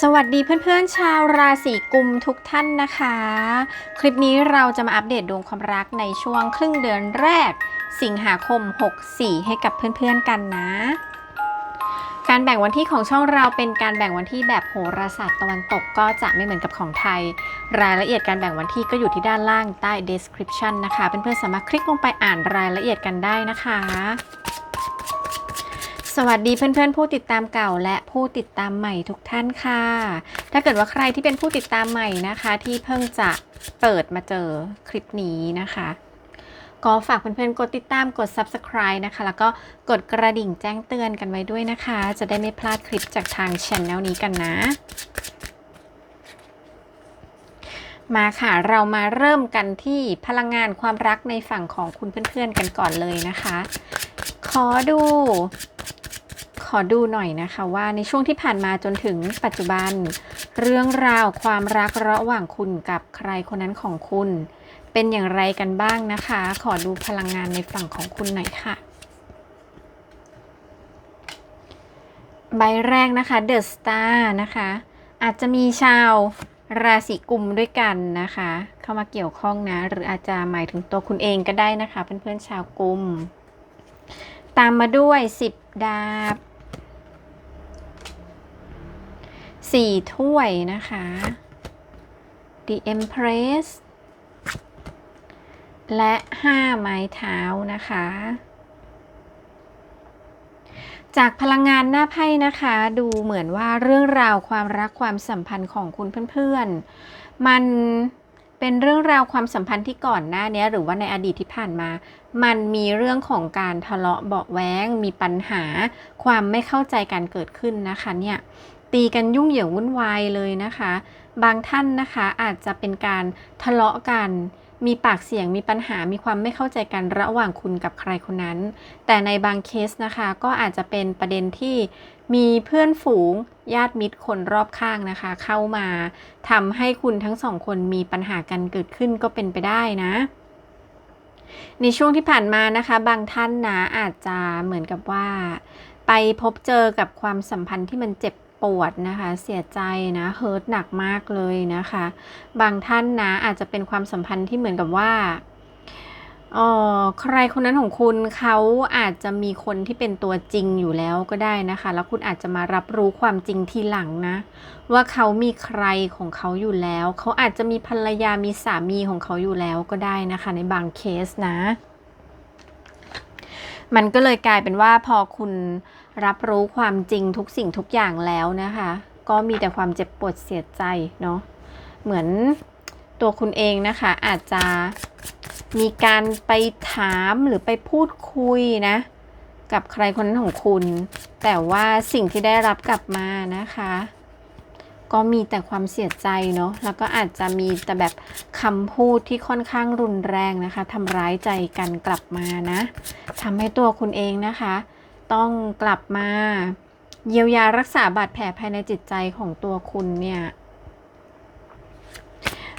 สวัสดีเพื่อนๆ ชาวราศีกุมทุกท่านนะคะ คลิปนี้เราจะมาอัปเดตดวงความรักในช่วงครึ่งเดือนแรก สิงหาคม 64 ให้กับเพื่อนๆกันนะ การแบ่งวันที่ของช่องเราเป็นการแบ่งวันที่แบบโหราศาสตร์ตะวันตกก็จะไม่เหมือนกับของไทย รายละเอียดการแบ่งวันที่ก็อยู่ที่ด้านล่างใต้ description นะคะเพื่อนๆสามารถคลิกลงไปอ่านรายละเอียดกันได้นะคะ สวัสดีเพื่อนๆผู้ติดตามเก่าและผู้ติดตามใหม่ทุกท่านค่ะ ถ้าเกิดว่าใครที่เป็นผู้ติดตามใหม่นะคะ ที่เพิ่งจะเปิดมาเจอคลิปนี้นะคะ ก็ฝากเพื่อนๆกดติดตามกด subscribe นะคะ แล้วก็กดกระดิ่งแจ้งเตือนกันไว้ด้วยนะคะ จะได้ไม่พลาดคลิปจากทางช anel นี้กันนะ มาค่ะเรามาเริ่มกันที่พลังงานความรักในฝั่งของคุณเพื่อนๆกันก่อนเลยนะคะ ขอดู ขอดูหน่อยนะคะว่าในช่วงที่ผ่านมาจนถึงปัจจุบัน เรื่องราวความรักระหว่างคุณกับใครคนนั้นของคุณ เป็นอย่างไรกันบ้างนะคะ ขอดูพลังงานในฝั่งของคุณหน่อยค่ะใบแรกนะคะ The Star นะคะ อาจจะมีชาวราศีกุมด้วยกันนะคะ เข้ามาเกี่ยวข้องนะ หรืออาจจะหมายถึงตัวคุณเองก็ได้นะคะเพื่อนๆชาวกุม ตามมาด้วย 10 ดาบ สี่ถ้วยนะคะ The Empress และ5ไม้เท้านะคะ จากพลังงานหน้าไพ่นะคะ ดูเหมือนว่าเรื่องราวความรักความสัมพันธ์ของคุณเพื่อนๆ มันเป็นเรื่องราวความสัมพันธ์ที่ก่อนหน้านี้หรือว่าในอดีตที่ผ่านมา มันมีเรื่องของการทะเลาะเบาะแว้ง มีปัญหา ความไม่เข้าใจกันเกิดขึ้นนะคะเนี่ย ตีกันยุ่งเหยิงวุ่นวายเลยนะคะ บางท่านนะคะอาจจะเป็นการทะเลาะกัน มีปากเสียงมีปัญหามีความไม่เข้าใจกันระหว่างคุณกับใครคนนั้น แต่ในบางเคสนะคะก็อาจจะเป็นประเด็นที่มีเพื่อนฝูงญาติมิตรคนรอบข้างนะคะ เข้ามาทำให้คุณทั้งสองคนมีปัญหากันเกิดขึ้นก็เป็นไปได้นะในช่วงที่ผ่านมานะคะ บางท่านนะอาจจะเหมือนกับว่า ไปพบเจอกับความสัมพันธ์ที่มันเจ็บ ปวดนะคะ เสียใจนะเฮิร์ตหนักมากเลยนะคะ บางท่านนะอาจจะเป็นความสัมพันธ์ที่เหมือนกับว่าเออใครคนนั้นของคุณเขาอาจจะมีคนที่เป็นตัวจริงอยู่แล้วก็ได้นะคะ แล้วคุณอาจจะมารับรู้ความจริงทีหลังนะ ว่าเขามีใครของเขาอยู่แล้ว เขาอาจจะมีภรรยามีสามีของเขาอยู่แล้วก็ได้นะคะ ในบางเคสนะ มันก็เลยกลายเป็นว่าพอคุณ รับรู้ความจริงทุกสิ่งทุกอย่างแล้วนะคะ ก็มีแต่ความเจ็บปวดเสียใจเนาะเหมือนตัวคุณเองนะคะ อาจจะมีการไปถามหรือไปพูดคุยนะ กับใครคนนั้นของคุณ แต่ว่าสิ่งที่ได้รับกลับมานะคะ ก็มีแต่ความเสียใจเนาะแล้วก็อาจจะมีแต่แบบคำพูดที่ค่อนข้างรุนแรงนะคะทำร้ายใจกันกลับมานะทำให้ตัวคุณเองนะคะ ต้องกลับมาเยียวยารักษาบาดแผลภายในจิตใจของตัวคุณเนี่ย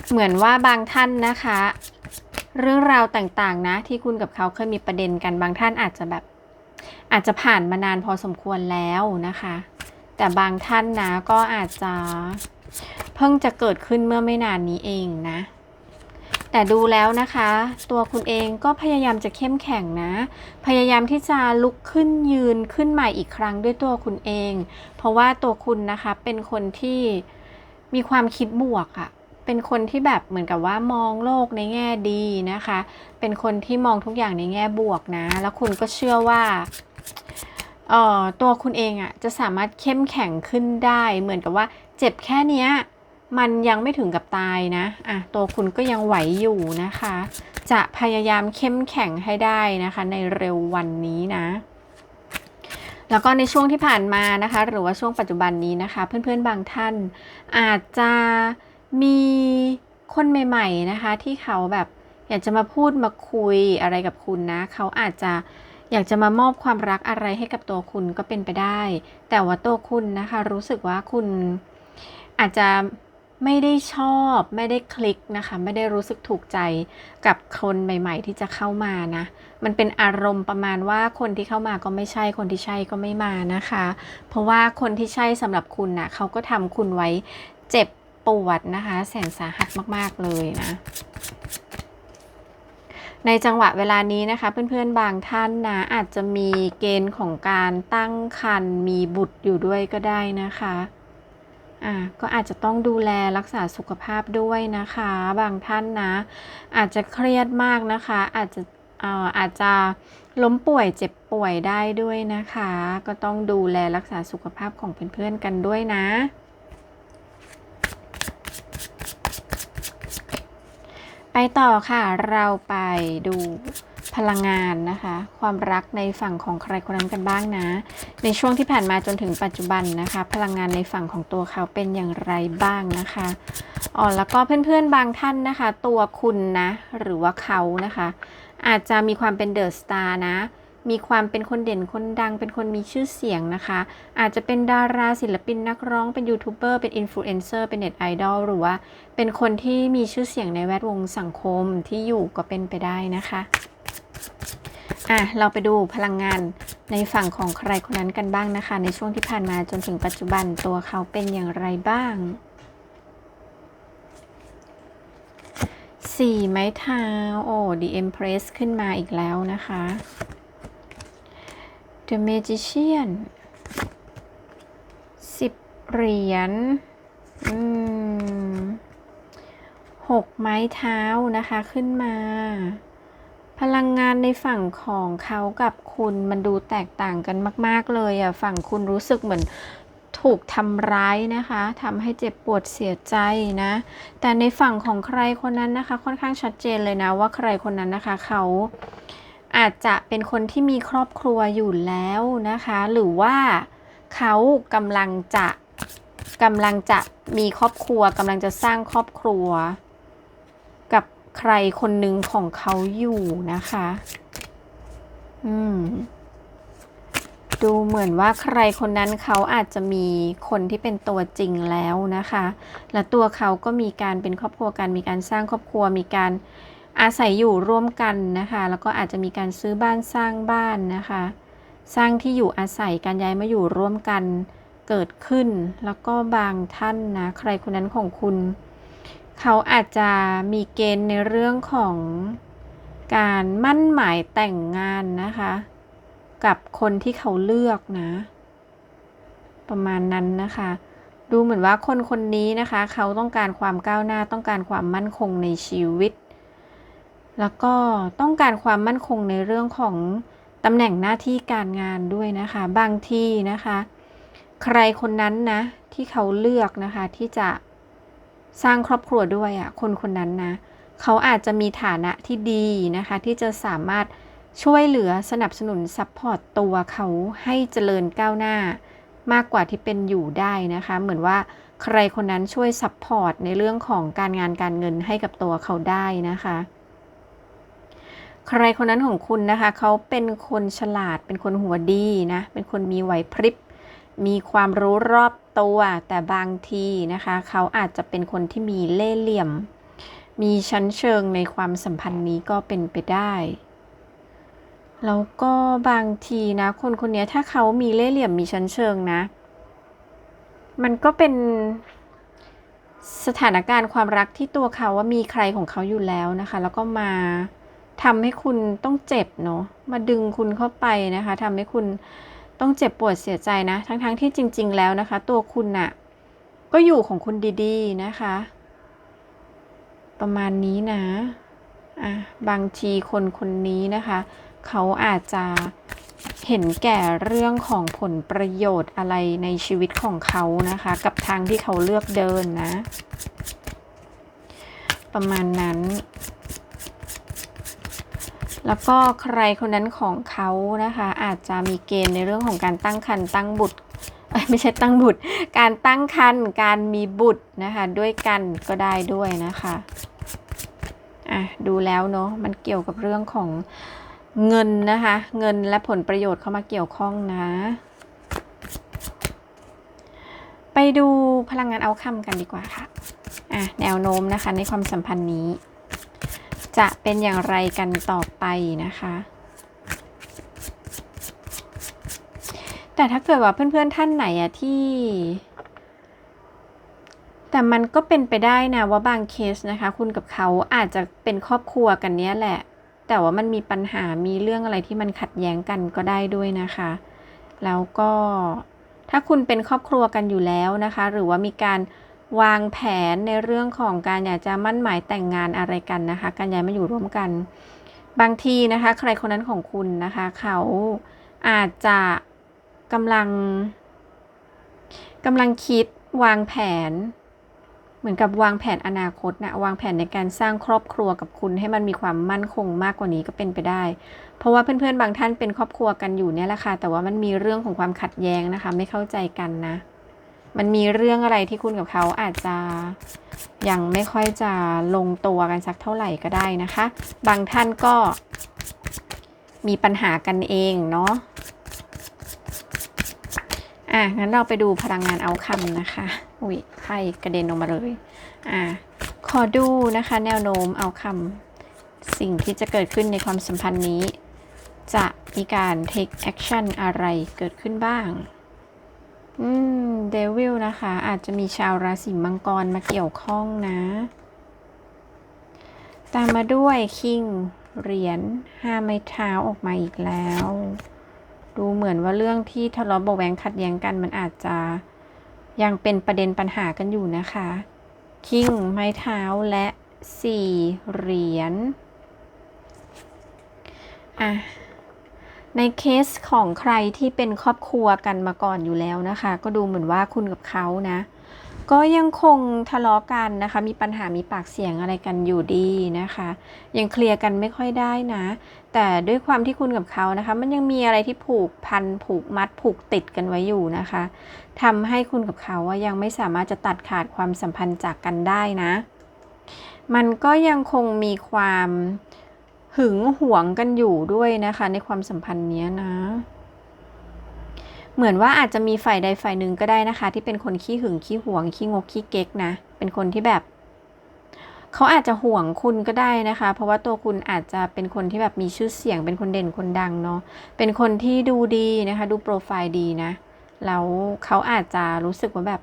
เหมือนว่าบางท่านนะคะ เรื่องราวต่างๆ นะ ที่คุณกับเขาเคยมีประเด็นกันบางท่านอาจจะแบบ อาจจะผ่านมานานพอสมควรแล้วนะคะ แต่บางท่านนะก็อาจจะเพิ่งจะเกิดขึ้นเมื่อไม่นานนี้เองนะ แต่ดูแล้วนะคะ ตัวคุณเองก็พยายามจะเข้มแข็งนะ พยายามที่จะลุกขึ้นยืนขึ้นใหม่อีกครั้งด้วยตัวคุณเอง เพราะว่าตัวคุณนะคะเป็นคนที่มีความคิดบวกอะเป็นคนที่แบบเหมือนกับว่ามองโลกในแง่ดีนะคะ เป็นคนที่มองทุกอย่างในแง่บวกนะ แล้วคุณก็เชื่อว่าเออตัวคุณเองอะจะสามารถเข้มแข็งขึ้นได้ เหมือนกับว่าเจ็บแค่เนี้ย มันยังไม่ถึงกับตายนะอะตัวคุณก็ยังไหวอยู่นะคะ จะพยายามเข้มแข็งให้ได้นะคะ ในเร็ววันนี้นะแล้วก็ในช่วงที่ผ่านมานะคะ หรือว่าช่วงปัจจุบันนี้นะคะ เพื่อนๆบางท่าน อาจจะมีคนใหม่ ๆนะคะ ที่เขาแบบอยากจะมาพูดมาคุยอะไรกับคุณนะ เขาอาจจะอยากจะมามอบความรักอะไรให้กับตัวคุณก็เป็นไปได้ แต่ว่าตัวคุณนะคะ รู้สึกว่าคุณอาจจะ ไม่ได้ชอบไม่ได้คลิกนะคะ ไม่ได้รู้สึกถูกใจกับคนใหม่ ๆ ที่จะเข้ามานะ มันเป็นอารมณ์ประมาณว่าคนที่เข้ามาก็ไม่ใช่คนที่ใช่ก็ไม่มานะคะ เพราะว่าคนที่ใช่สำหรับคุณนะ่ะเขาก็ทำคุณไว้เจ็บปวดนะคะ แสนสาหัสมาก ๆ เลยนะในจังหวะเวลานี้นะคะ เพื่อนๆบางท่านนะอาจจะมีเกณฑ์ของการตั้งครรภ์มีบุตรอยู่ด้วยก็ได้นะคะ อะก็อาจจะต้องดูแลรักษาสุขภาพด้วยนะคะ บางท่านนะ อาจจะเครียดมากนะคะ อาจจะอ่ออาจจะล้มป่วยเจ็บป่วยได้ด้วยนะคะ ก็ต้องดูแลรักษาสุขภาพของเพื่อนๆกันด้วยนะ ไปต่อค่ะเราไปดู พลังงานนะคะ ความรักในฝั่งของใครคนนั้นกันบ้างนะ ในช่วงที่ผ่านมาจนถึงปัจจุบันนะคะ พลังงานในฝั่งของตัวเขาเป็นอย่างไรบ้างนะคะอ๋อแล้วก็เพื่อนๆบางท่านนะคะ ตัวคุณนะ หรือว่าเขานะคะ อาจจะมีความเป็นเดอะสตาร์นะมีความเป็นคนเด่นคนดัง เป็นคนมีชื่อเสียงนะคะ อาจจะเป็นดาราศิลปินนักร้องเป็นยูทูบเบอร์เป็นอินฟลูเอนเซอร์เป็นเน็ตไอดอลหรือว่า เป็นคนที่มีชื่อเสียงในแวดวงสังคมที่อยู่ก็เป็นไปได้นะคะ อะเราไปดูพลังงานในฝั่งของใครคนนั้นกันบ้างนะคะ ในช่วงที่ผ่านมาจนถึงปัจจุบันตัวเขาเป็นอย่างไรบ้างสี่ไม้เท้าโอ้ The Empress ขึ้นมาอีกแล้วนะคะ The Magician สิบเหรียญหกไม้เท้านะคะขึ้นมา พลังงานในฝั่งของเขากับคุณมันดูแตกต่างกันมาก ๆ เลยอะฝั่งคุณรู้สึกเหมือนถูกทำร้ายนะคะทำให้เจ็บปวดเสียใจนะ แต่ในฝั่งของใครคนนั้นนะคะ ค่อนข้างชัดเจนเลยนะว่าใครคนนั้นนะคะเขาอาจจะเป็นคนที่มีครอบครัวอยู่แล้วนะคะ หรือว่าเขากำลังจะกำลังจะมีครอบครัวกำลังจะสร้างครอบครัว ใครคนหนึ่งของเขาอยู่นะคะ อืม ดูเหมือนว่าใครคนนั้นเขาอาจจะมีคนที่เป็นตัวจริงแล้วนะคะ และตัวเขาก็มีการเป็นครอบครัวกันมีการสร้างครอบครัวมีการอาศัยอยู่ร่วมกันนะคะ แล้วก็อาจจะมีการซื้อบ้านสร้างบ้านนะคะ สร้างที่อยู่อาศัยการย้ายมาอยู่ร่วมกันเกิดขึ้น แล้วก็บางท่านนะ ใครคนนั้นของคุณ เขาอาจจะมีเกณฑ์ในเรื่องของการมั่นหมายแต่งงานนะคะ กับคนที่เขาเลือกนะ ประมาณนั้นนะคะ ดูเหมือนว่าคนคนนี้นะคะ เขาต้องการความก้าวหน้าต้องการความมั่นคงในชีวิต แล้วก็ต้องการความมั่นคงในเรื่องของตำแหน่งหน้าที่การงานด้วยนะคะ บางที่นะคะ ใครคนนั้นนะที่เขาเลือกนะคะที่จะ สร้างครอบครัวด้วยอะ่ะคนคนนั้นนะเขาอาจจะมีฐานะที่ดีนะคะ ที่จะสามารถช่วยเหลือสนับสนุนซัพพอร์ตตัวเขาให้เจริญก้าวหน้ามากกว่าที่เป็นอยู่ได้นะคะ เหมือนว่าใครคนนั้นช่วยซัพพอร์ตในเรื่องของการงานการเงินให้กับตัวเขาได้นะคะ ใครคนนั้นของคุณนะคะ เขาเป็นคนฉลาดเป็นคนหัวดีนะ เป็นคนมีไหวพริบ มีความรู้รอบ ตัว แต่บางทีนะคะ เขาอาจจะเป็นคนที่มีเล่ห์เหลี่ยม มีชั้นเชิงในความสัมพันธ์นี้ก็เป็นไปได้ แล้วก็บางทีนะคนคนนี้ถ้าเขามีเล่ห์เหลี่ยมมีชั้นเชิงนะ มันก็เป็นสถานการณ์ความรักที่ตัวเขาว่ามีใครของเขาอยู่แล้วนะคะ แล้วก็มาทำให้คุณต้องเจ็บเนาะมาดึงคุณเข้าไปนะคะทำให้คุณ ต้องเจ็บปวดเสียใจนะ ทั้งๆทที่จริง ๆ แล้วนะคะ ตัวคุณน่ะก็อยู่ของคุณดีๆนะคะ ประมาณนี้นะอะบางทีคนคนนี้นะคะ เขาอาจจะเห็นแก่เรื่องของผลประโยชน์อะไรในชีวิตของเขานะคะ กับทางที่เขาเลือกเดินนะ ประมาณนั้น แล้วก็ใครคนนั้นของเขานะคะ อาจจะมีเกณฑ์ในเรื่องของการตั้งครรภ์ตั้งบุตรไม่ใช่ตั้งบุตร การตั้งครรภ์การมีบุตรนะคะ ด้วยกันก็ได้ด้วยนะคะอะดูแล้วเนาะมันเกี่ยวกับเรื่องของเงินนะคะ เงินและผลประโยชน์เข้ามาเกี่ยวข้องนะ ไปดูพลังงานเอาคำกันดีกว่าค่ะอะแนวโน้มนะคะในความสัมพันธ์นี้ จะเป็นอย่างไรกันต่อไปนะคะ แต่ถ้าเกิดว่าเพื่อนๆท่านไหนอะที่ แต่มันก็เป็นไปได้นะว่าบางเคสนะคะ คุณกับเขาอาจจะเป็นครอบครัวกันเนี้ยแหละ แต่ว่ามันมีปัญหามีเรื่องอะไรที่มันขัดแย้งกันก็ได้ด้วยนะคะ แล้วก็ถ้าคุณเป็นครอบครัวกันอยู่แล้วนะคะ หรือว่ามีการ วางแผนในเรื่องของการอยากจะมั่นหมายแต่งงานอะไรกันนะคะ การย้ายมาอยู่ร่วมกัน บางทีนะคะ ใครคนนั้นของคุณนะคะ เขาอาจจะกำลังกำลังคิดวางแผน เหมือนกับวางแผนอนาคตนะวางแผนในการสร้างครอบครัวกับคุณให้มันมีความมั่นคงมากกว่านี้ก็เป็นไปได้ เพราะว่าเพื่อนๆบางท่านเป็นครอบครัวกันอยู่เนี่ยแหละค่ะแต่ว่ามันมีเรื่องของความขัดแย้งนะคะ ไม่เข้าใจกันนะ มันมีเรื่องอะไรที่คุณกับเขาอาจจะยังไม่ค่อยจะลงตัวกันสักเท่าไหร่ก็ได้นะคะ บางท่านก็มีปัญหากันเองเนาะอะงั้นเราไปดูพลังงานเอาคำนะคะ อุ้ยไพ่กระเด็นออกมาเลย อะขอดูนะคะ แนวโน้มเอาคำสิ่งที่จะเกิดขึ้นในความสัมพันธ์นี้ จะมีการ take action อะไรเกิดขึ้นบ้าง อืมเดวิลนะคะ อาจจะมีชาวราศีมังกรมาเกี่ยวข้องนะ ตามมาด้วยคิงเหรียญห้าไม้เท้าออกมาอีกแล้ว ดูเหมือนว่าเรื่องที่ทะเลาะเบาะแวงขัดแย้งกันมันอาจจะยังเป็นประเด็นปัญหากันอยู่นะคะ คิงไม้เท้าและสี่เหรียญอะ ในเคสของใครที่เป็นครอบครัวกันมาก่อนอยู่แล้วนะคะ ก็ดูเหมือนว่าคุณกับเขานะ ก็ยังคงทะเลาะกันนะคะ มีปัญหามีปากเสียงอะไรกันอยู่ดีนะคะ ยังเคลียร์กันไม่ค่อยได้นะ แต่ด้วยความที่คุณกับเขานะคะ มันยังมีอะไรที่ผูกพันผูกมัดผูกติดกันไว้อยู่นะคะทำให้คุณกับเขาว่ายังไม่สามารถจะตัดขาดความสัมพันธ์จากกันได้นะ มันก็ยังคงมีความ หึงหวงกันอยู่ด้วยนะคะ ในความสัมพันธ์นี้นะ เหมือนว่าอาจจะมีฝ่ายใดฝ่ายหนึ่งก็ได้นะคะ ที่เป็นคนขี้หึงขี้หวงขี้งกขี้เก๊กนะ เป็นคนที่แบบเขาอาจจะห่วงคุณก็ได้นะคะ เพราะว่าตัวคุณอาจจะเป็นคนที่แบบมีชื่อเสียง เป็นคนเด่นคนดังเนาะ เป็นคนที่ดูดีนะคะ ดูโปรไฟล์ดีนะ แล้วเขาอาจจะรู้สึกว่าแบบ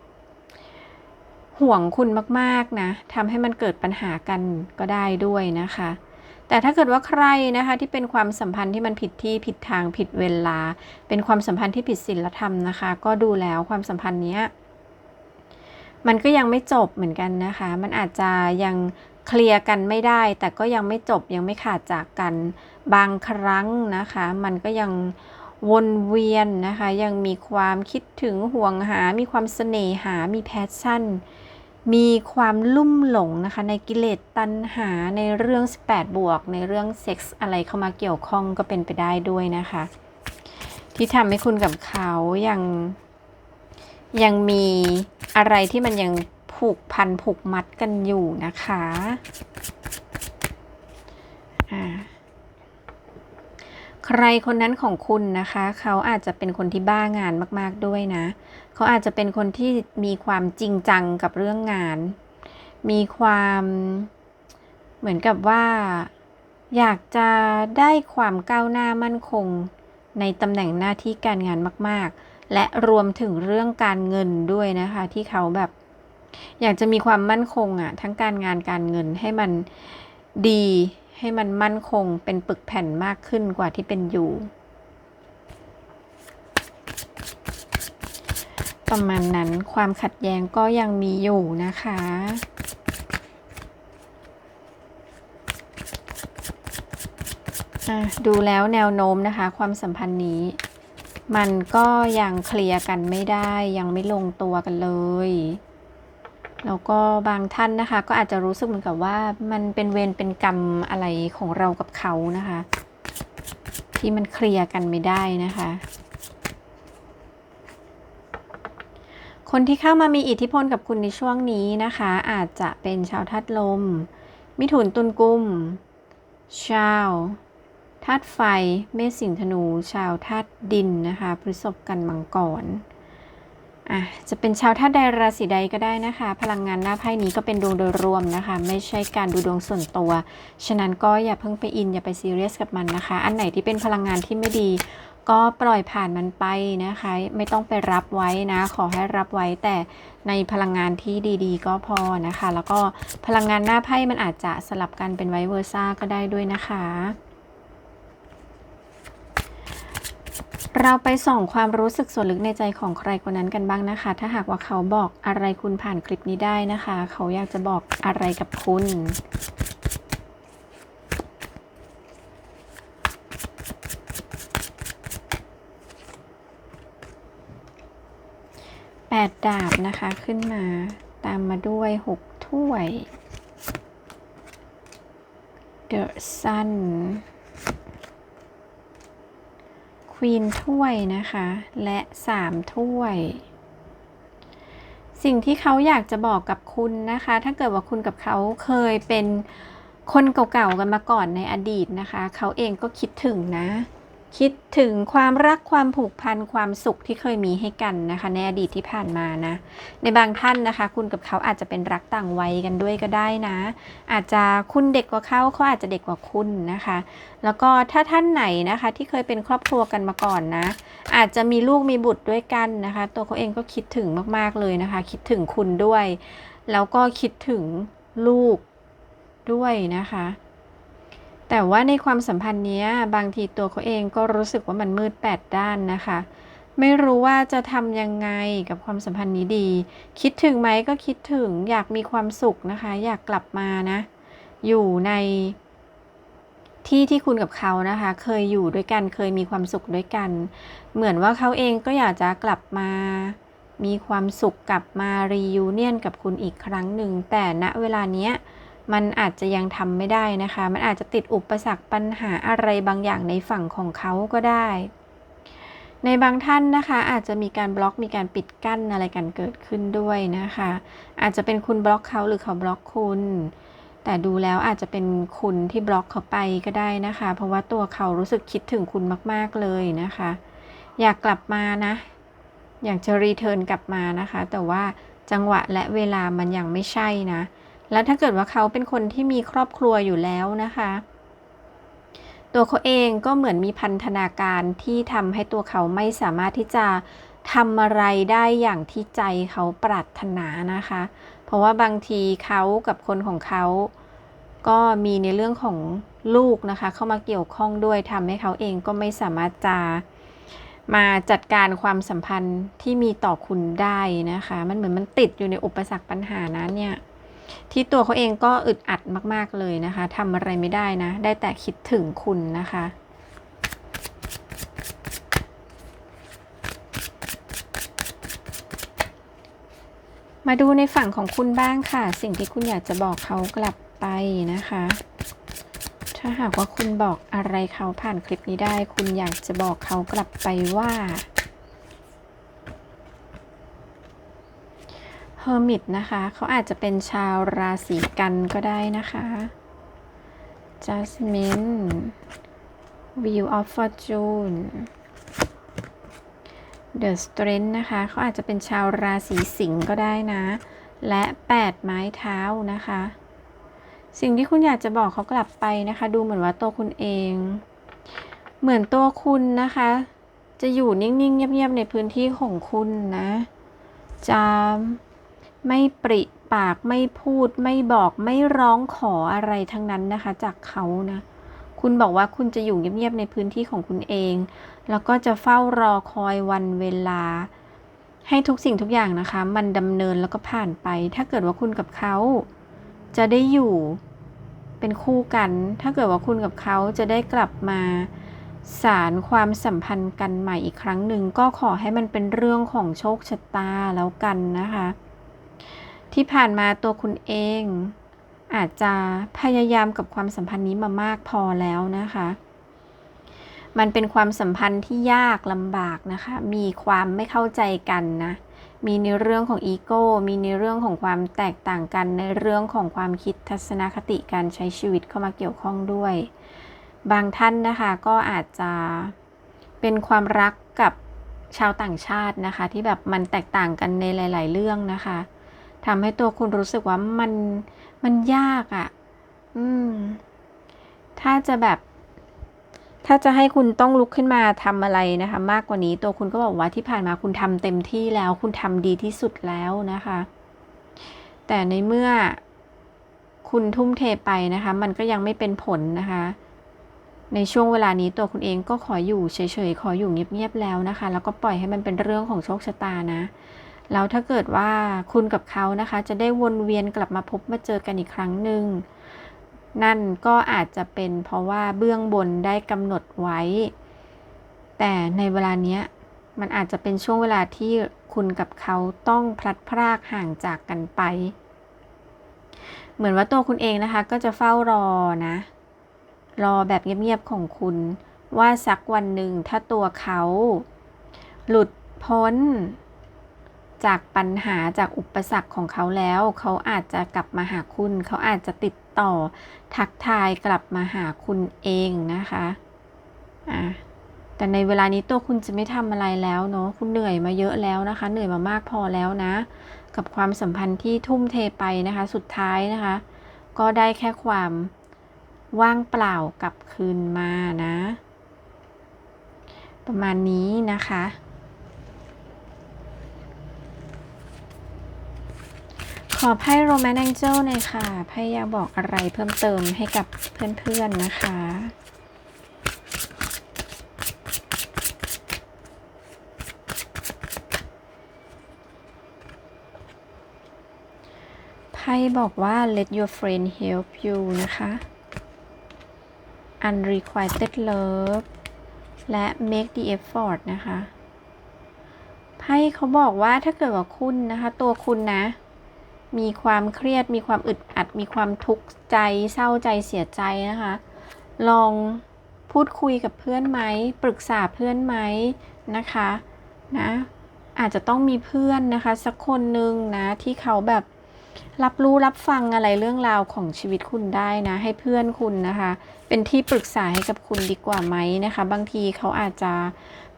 ห่วงคุณมากๆนะทำให้มันเกิดปัญหากันก็ได้ด้วยนะคะ แต่ถ้าเกิดว่าใครนะคะที่เป็นความสัมพันธ์ที่มันผิดที่ผิดทางผิดเวลา เป็นความสัมพันธ์ที่ผิดศีลธรรมนะคะ ก็ดูแล้วความสัมพันธ์เนี้ยมันก็ยังไม่จบเหมือนกันนะคะ มันอาจจะยังเคลียร์กันไม่ได้ แต่ก็ยังไม่จบยังไม่ขาดจากกันบางครั้งนะคะ มันก็ยังวนเวียนนะคะ ยังมีความคิดถึงห่วงหา มีความเสน่หา มีแพชชั่น มีความลุ่มหลงนะคะในกิเลสตัณหาในเรื่อง 18 บวก ในเรื่องเซ็กส์อะไรเข้ามาเกี่ยวข้องก็เป็นไปได้ด้วยนะคะ ที่ทำให้คุณกับเขายังยังมีอะไรที่มันยังผูกพันผูกมัดกันอยู่นะคะอ่า ใครคนนั้นของคุณนะคะ เขาอาจจะเป็นคนที่บ้างานมาก ๆด้วยนะ เขาอาจจะเป็นคนที่มีความจริงจังกับเรื่องงาน มีความเหมือนกับว่า อยากจะได้ความก้าวหน้ามั่นคง ในตำแหน่งหน้าที่การงานมาก ๆ และรวมถึงเรื่องการเงินด้วยนะคะ ที่เขาแบบ อยากจะมีความมั่นคงอะทั้งการงานการเงินให้มันดี ให้มันมั่นคงเป็นปึกแผ่นมากขึ้นกว่าที่เป็นอยู่ ประมาณนั้นความขัดแย้งก็ยังมีอยู่นะคะดูแล้วแนวโน้มนะคะ ความสัมพันธ์นี้ มันก็ยังเคลียร์กันไม่ได้ยังไม่ลงตัวกันเลย แล้วก็บางท่านนะคะ ก็อาจจะรู้สึกเหมือนกับว่ามันเป็นเวรเป็นกรรมอะไรของเรากับเขานะคะ ที่มันเคลียร์กันไม่ได้นะคะ คนที่เข้ามามีอิทธิพลกับคุณในช่วงนี้นะคะ อาจจะเป็นชาวธาตุลม มิถุนตุลกุม ชาวธาตุไฟ เมษสิงธนู ชาวธาตุดินนะคะพฤษภกันมังกร อะจะเป็นชาวธาตุใดราศีใดก็ได้นะคะ พลังงานหน้าไพ่นี้ก็เป็นดวงโดยรวมนะคะ ไม่ใช่การดูดวงส่วนตัว ฉะนั้นก็อย่าเพิ่งไปอินอย่าไปซีเรียสกับมันนะคะ อันไหนที่เป็นพลังงานที่ไม่ดี ก็ปล่อยผ่านมันไปนะคะ ไม่ต้องไปรับไว้นะ ขอให้รับไว้แต่ในพลังงานที่ดีๆ ก็พอนะคะ แล้วก็พลังงานหน้าไพ่มันอาจจะสลับกันเป็นไวเวอร์ซ่าก็ได้ด้วยนะคะ เราไปส่องความรู้สึกส่วนลึกในใจของใครคนนั้นกันบ้างนะคะ ถ้าหากว่าเขาบอกอะไรคุณผ่านคลิปนี้ได้นะคะ เขาอยากจะบอกอะไรกับคุณ แปดดาบนะคะขึ้นมาตามมาด้วยหกถ้วย The Sun วีนถ้วยนะคะ และสามถ้วย สิ่งที่เขาอยากจะบอกกับคุณนะคะ ถ้าเกิดว่าคุณกับเขาเคยเป็นคนเก่าๆกันมาก่อนในอดีตนะคะ เขาเองก็คิดถึงนะ คิดถึงความรักความผูกพันความสุขที่เคยมีให้กันนะคะ ในอดีตที่ผ่านมานะ ในบางท่านนะคะ คุณกับเขาอาจจะเป็นรักต่างวัยกันด้วยก็ได้นะ อาจจะคุณเด็กกว่าเขาเขาอาจจะเด็กกว่าคุณนะคะ แล้วก็ถ้าท่านไหนนะคะ ที่เคยเป็นครอบครัวกันมาก่อนนะ อาจจะมีลูกมีบุตรด้วยกันนะคะ ตัวเขาเองก็คิดถึงมากๆเลยนะคะ คิดถึงคุณด้วย แล้วก็คิดถึงลูกด้วยนะคะ แต่ว่าในความสัมพันธ์นี้บางทีตัวเขาเองก็รู้สึกว่ามันมืดแปดด้านนะคะ ไม่รู้ว่าจะทำยังไงกับความสัมพันธ์นี้ดี คิดถึงไหมก็คิดถึงอยากมีความสุขนะคะ อยากกลับมานะ อยู่ในที่ที่คุณกับเขานะคะ เคยอยู่ด้วยกันเคยมีความสุขด้วยกัน เหมือนว่าเขาเองก็อยากจะกลับมา มีความสุขกลับมารียูเนียนกับคุณอีกครั้งหนึ่งแต่ณเวลาเนี้ย มันอาจจะยังทำไม่ได้นะคะ มันอาจจะติดอุปสรรคปัญหาอะไรบางอย่างในฝั่งของเขาก็ได้ ในบางท่านนะคะ อาจจะมีการบล็อกมีการปิดกั้นอะไรกันเกิดขึ้นด้วยนะคะ อาจจะเป็นคุณบล็อกเขาหรือเขาบล็อกคุณ แต่ดูแล้วอาจจะเป็นคุณที่บล็อกเขาไปก็ได้นะคะ เพราะว่าตัวเขารู้สึกคิดถึงคุณมาก ๆเลยนะคะ อยากกลับมานะ อยากจะรีเทิร์นกลับมานะคะ แต่ว่าจังหวะและเวลามันยังไม่ใช่นะ แล้วถ้าเกิดว่าเขาเป็นคนที่มีครอบครัวอยู่แล้วนะคะ ตัวเขาเองก็เหมือนมีพันธนาการที่ทำให้ตัวเขาไม่สามารถที่จะทำอะไรได้อย่างที่ใจเขาปรารถนานะคะ เพราะว่าบางทีเขากับคนของเขาก็มีในเรื่องของลูกนะคะ เข้ามาเกี่ยวข้องด้วยทำให้เขาเองก็ไม่สามารถจะมาจัดการความสัมพันธ์ที่มีต่อคุณได้นะคะ มันเหมือนมันติดอยู่ในอุปสรรคปัญหานั้นเนี่ย ที่ตัวเขาเองก็อึดอัดมาก ๆ เลยนะคะทำอะไรไม่ได้นะ ได้แต่คิดถึงคุณนะคะมาดูในฝั่งของคุณบ้างค่ะ สิ่งที่คุณอยากจะบอกเขากลับไปนะคะ ถ้าหากว่าคุณบอกอะไรเขาผ่านคลิปนี้ได้ คุณอยากจะบอกเขากลับไปว่า เฮอร์มิตนะคะ เขาอาจจะเป็นชาวราศีกันก็ได้นะคะ Jasmine Wheel of Fortune The Strength นะคะ เขาอาจจะเป็นชาวราศีสิงห์ก็ได้นะ และ 8 ไม้เท้านะคะ สิ่งที่คุณอยากจะบอกเขากลับไปนะคะ ดูเหมือนว่าตัวคุณเอง เหมือนตัวคุณนะคะ จะอยู่นิ่งๆ เงียบๆ ในพื้นที่ของคุณนะจะ ไม่ปริปากไม่พูด ไม่บอกไม่ร้องขออะไรทั้งนั้นนะคะ จากเขานะ คุณบอกว่าคุณจะอยู่เงียบๆในพื้นที่ของคุณเอง แล้วก็จะเฝ้ารอคอยวันเวลา ให้ทุกสิ่งทุกอย่างนะคะ มันดำเนินแล้วก็ผ่านไป ถ้าเกิดว่าคุณกับเขา จะได้อยู่เป็นคู่กัน ถ้าเกิดว่าคุณกับเขาจะได้กลับมาสารความสัมพันธ์กันใหม่อีกครั้งหนึ่งก็ขอให้มันเป็นเรื่องของโชคชะตาแล้วกันนะคะ ที่ผ่านมาตัวคุณเอง อาจจะพยายามกับความสัมพันธ์นี้มามากพอแล้วนะคะ มันเป็นความสัมพันธ์ที่ยากลำบากนะคะ มีความไม่เข้าใจกันนะ มีในเรื่องของอีโก้ มีในเรื่องของความแตกต่างกัน ในเรื่องของความคิดทัศนคติการใช้ชีวิตเข้ามาเกี่ยวข้องด้วย บางท่านนะคะก็อาจจะเป็นความรักกับชาวต่างชาตินะคะ ที่แบบมันแตกต่างกันในหลาย ๆ เรื่องนะคะ ทำให้ตัวคุณรู้สึกว่ามันมันยากอะ่ะ อืม ถ้าจะแบบ ถ้าจะให้คุณต้องลุกขึ้นมาทำอะไรนะคะ มากกว่านี้ตัวคุณก็บอกว่าที่ผ่านมาคุณทำเต็มที่แล้ว คุณทำดีที่สุดแล้วนะคะ แต่ในเมื่อคุณทุ่มเทไปนะคะ มันก็ยังไม่เป็นผลนะคะ ในช่วงเวลานี้ตัวคุณเองก็ขออยู่เฉยๆ ขออยู่เงียบๆแล้วนะคะ แล้วก็ปล่อยให้มันเป็นเรื่องของโชคชะตานะ แล้วถ้าเกิดว่าคุณกับเขานะคะ จะได้วนเวียนกลับมาพบมาเจอกันอีกครั้งหนึ่งนั่นก็อาจจะเป็นเพราะว่าเบื้องบนได้กำหนดไว้ แต่ในเวลาเนี้ยมันอาจจะเป็นช่วงเวลาที่คุณกับเขาต้องพลัดพรากห่างจากกันไป เหมือนว่าตัวคุณเองนะคะ ก็จะเฝ้ารอนะ รอแบบเงียบๆของคุณ ว่าสักวันหนึ่งถ้าตัวเขา หลุดพ้น จากปัญหาจากอุปสรรคของเขาแล้ว เขาอาจจะกลับมาหาคุณ เขาอาจจะติดต่อทักทายกลับมาหาคุณเองนะคะอะแต่ในเวลานี้ตัวคุณจะไม่ทำอะไรแล้วเนาะคุณเหนื่อยมาเยอะแล้วนะคะ เหนื่อยมามากพอแล้วนะ กับความสัมพันธ์ที่ทุ่มเทไปนะคะ สุดท้ายนะคะ ก็ได้แค่ความว่างเปล่ากลับคืนมานะ ประมาณนี้นะคะ อไพ่โรแมน a องเจลหน่อยค่ะไพ่อยากบอกอะไรเพิ่มเติมให้กับเพื่อนๆนะคะไพ่บอกว่า let your friend help you นะคะ unrequited love และ make the effort นะคะไพ่เขาบอกว่าถ้าเกิดว่าคุณนะคะ ตัวคุณนะ มีความเครียด มีความอึดอัด มีความทุกข์ใจ เศร้าใจเสียใจนะคะ ลองพูดคุยกับเพื่อนไหม ปรึกษาเพื่อนไหมนะคะนะอาจจะต้องมีเพื่อนนะคะสักคนหนึ่งนะที่เขาแบบรับรู้รับฟังอะไรเรื่องราวของชีวิตคุณได้นะ ให้เพื่อนคุณนะคะ เป็นที่ปรึกษาให้กับคุณดีกว่าไหมนะคะ บางทีเขาอาจจะ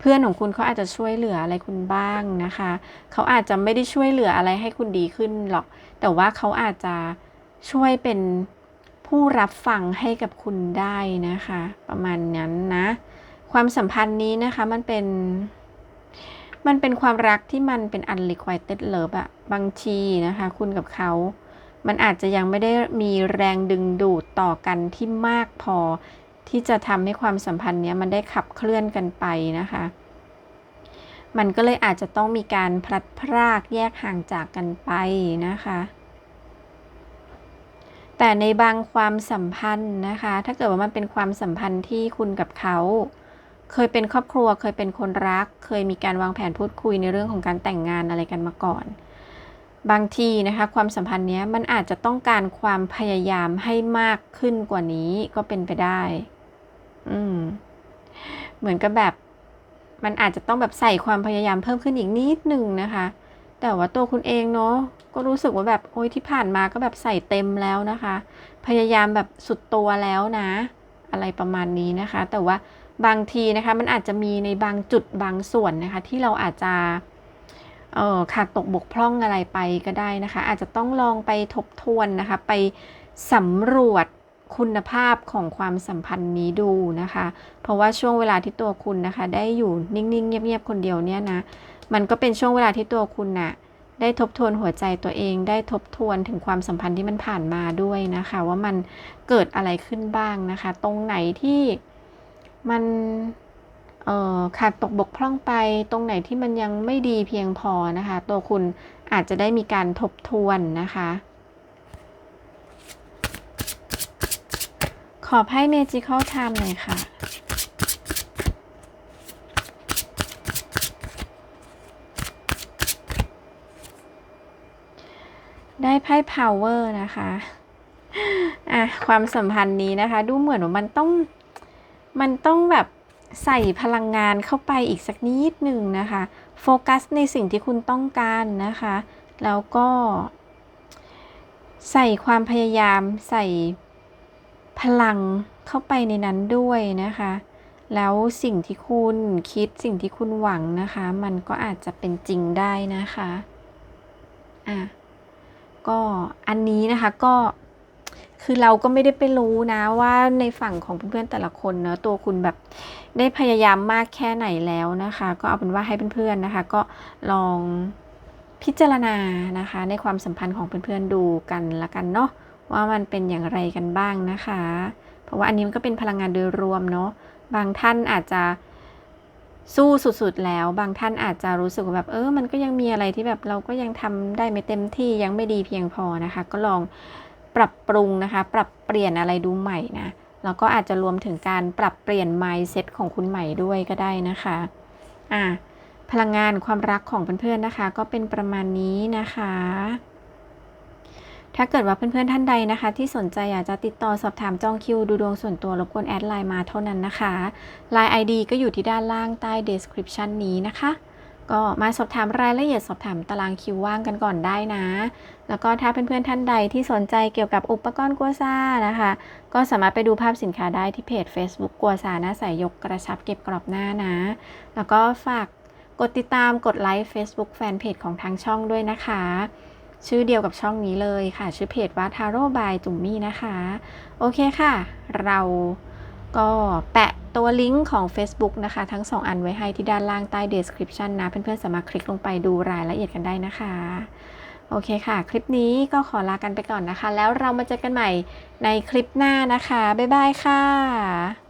เพื่อนของคุณเขาอาจจะช่วยเหลืออะไรคุณบ้างนะคะ เขาอาจจะไม่ได้ช่วยเหลืออะไรให้คุณดีขึ้นหรอก แต่ว่าเขาอาจจะช่วยเป็นผู้รับฟังให้กับคุณได้นะคะ ประมาณนั้นนะ ความสัมพันธ์นี้นะคะมันเป็น มันเป็นความรักที่มันเป็น unrequited love อะบางทีนะคะ คุณกับเขามันอาจจะยังไม่ได้มีแรงดึงดูดต่อกันที่มากพอที่จะทำให้ความสัมพันธ์เนี้ยมันได้ขับเคลื่อนกันไปนะคะ มันก็เลยอาจจะต้องมีการพลัดพรากแยกห่างจากกันไปนะคะ แต่ในบางความสัมพันธ์นะคะ ถ้าเกิดว่ามันเป็นความสัมพันธ์ที่คุณกับเขาเคยเป็นครอบครัวเคยเป็นคนรัก เคยมีการวางแผนพูดคุยในเรื่องของการแต่งงานอะไรกันมาก่อน บางทีนะคะ ความสัมพันธ์เนี้ยมันอาจจะต้องการความพยายามให้มากขึ้นกว่านี้ก็เป็นไปได้ อืมเหมือนกับแบบ มันอาจจะต้องแบบใส่ความพยายามเพิ่มขึ้นอีกนิดหนึ่งนะคะ แต่ว่าตัวคุณเองเนาะก็รู้สึกว่าแบบโอ้ยที่ผ่านมาก็แบบใส่เต็มแล้วนะคะ พยายามแบบสุดตัวแล้วนะ อะไรประมาณนี้นะคะ แต่ว่าบางทีนะคะมันอาจจะมีในบางจุดบางส่วนนะคะ ที่เราอาจจะเออขาดตกบกพร่องอะไรไปก็ได้นะคะ อาจจะต้องลองไปทบทวนนะคะ ไปสำรวจ คุณภาพของความสัมพันธ์นี้ดูนะคะ เพราะว่าช่วงเวลาที่ตัวคุณนะคะ ได้อยู่นิ่งๆ เงียบๆ คนเดียวเนี่ยนะ มันก็เป็นช่วงเวลาที่ตัวคุณน่ะได้ทบทวนหัวใจตัวเอง ได้ทบทวนถึงความสัมพันธ์ที่มันผ่านมาด้วยนะคะ ว่ามันเกิดอะไรขึ้นบ้างนะคะ ตรงไหนที่มันขาดตกบกพร่องไป ตรงไหนที่มันยังไม่ดีเพียงพอนะคะ ตัวคุณอาจจะได้มีการทบทวนนะคะ อไพ่ Magical Time หน่อยค่ะ ได้ไพ่ power นะคะ อะ ความสัมพันธ์นี้นะคะ ดูเหมือนว่ามันต้อง มันต้องแบบใส่พลังงานเข้าไปอีกสักนิดหนึ่งนะคะ โฟกัสในสิ่งที่คุณต้องการนะคะ แล้วก็ ใส่ความพยายามใส่ พลังเข้าไปในนั้นด้วยนะคะ แล้วสิ่งที่คุณคิดสิ่งที่คุณหวังนะคะ มันก็อาจจะเป็นจริงได้นะคะอะก็อันนี้นะคะก็คือเราก็ไม่ได้ไปรู้นะว่าในฝั่งของเพื่อนๆแต่ละคนเนอะตัวคุณแบบได้พยายามมากแค่ไหนแล้วนะคะ ก็เอาเป็นว่าให้เพื่อนๆนะคะ ก็ลองพิจารณานะคะ ในความสัมพันธ์ของเพื่อนๆดูกันละกันเนาะ ว่ามันเป็นอย่างไรกันบ้างนะคะ เพราะว่าอันนี้มันก็เป็นพลังงานโดยรวมเนาะบางท่านอาจจะสู้สุดๆแล้ว บางท่านอาจจะรู้สึกแบบเออมันก็ยังมีอะไรที่แบบเราก็ยังทำได้ไม่เต็มที่ยังไม่ดีเพียงพอนะคะ ก็ลองปรับปรุงนะคะ ปรับเปลี่ยนอะไรดูใหม่นะแล้วก็อาจจะรวมถึงการปรับเปลี่ยน mindset ของคุณใหม่ด้วยก็ได้นะคะอะพลังงานความรักของเพื่อนๆนะคะ ก็เป็นประมาณนี้นะคะ ถ้าเกิดว่าเพื่อนๆท่านใดนะคะ ที่สนใจอยากจะติดต่อสอบถามจองคิวดูดวงส่วนตัวรบกวนแอดไลน์มาเท่านั้นนะคะ Line ID ก็อยู่ที่ด้านล่างใต้ description นี้นะคะ ก็มาสอบถามรายละเอียดสอบถามตารางคิวว่างกันก่อนได้นะ แล้วก็ถ้าเพื่อนๆท่านใดที่สนใจเกี่ยวกับอุปกรณ์กัวซานะคะ ก็สามารถไปดูภาพสินค้าได้ที่เพจ Facebook กัวซาน้าใส่ยกกระชับเก็บกรอบหน้านะ แล้วก็ฝากกดติดตามกดไลค์ Facebook แฟนเพจของทางช่องด้วยนะคะ ชื่อเดียวกับช่องนี้เลยค่ะ ชื่อเพจว่าทาโร่บายจุ่มมี่นะคะ โอเคค่ะ เราก็แปะตัวลิงก์ของ Facebook นะคะ ทั้ง 2 อันไว้ให้ที่ด้านล่างใต้ description นะ เพื่อนๆ สามารถคลิกลงไปดูรายละเอียดกันได้นะคะ โอเคค่ะ คลิปนี้ก็ขอลากันไปก่อนนะคะ แล้วเรามาเจอกันใหม่ในคลิปหน้านะคะ บ๊ายบายค่ะ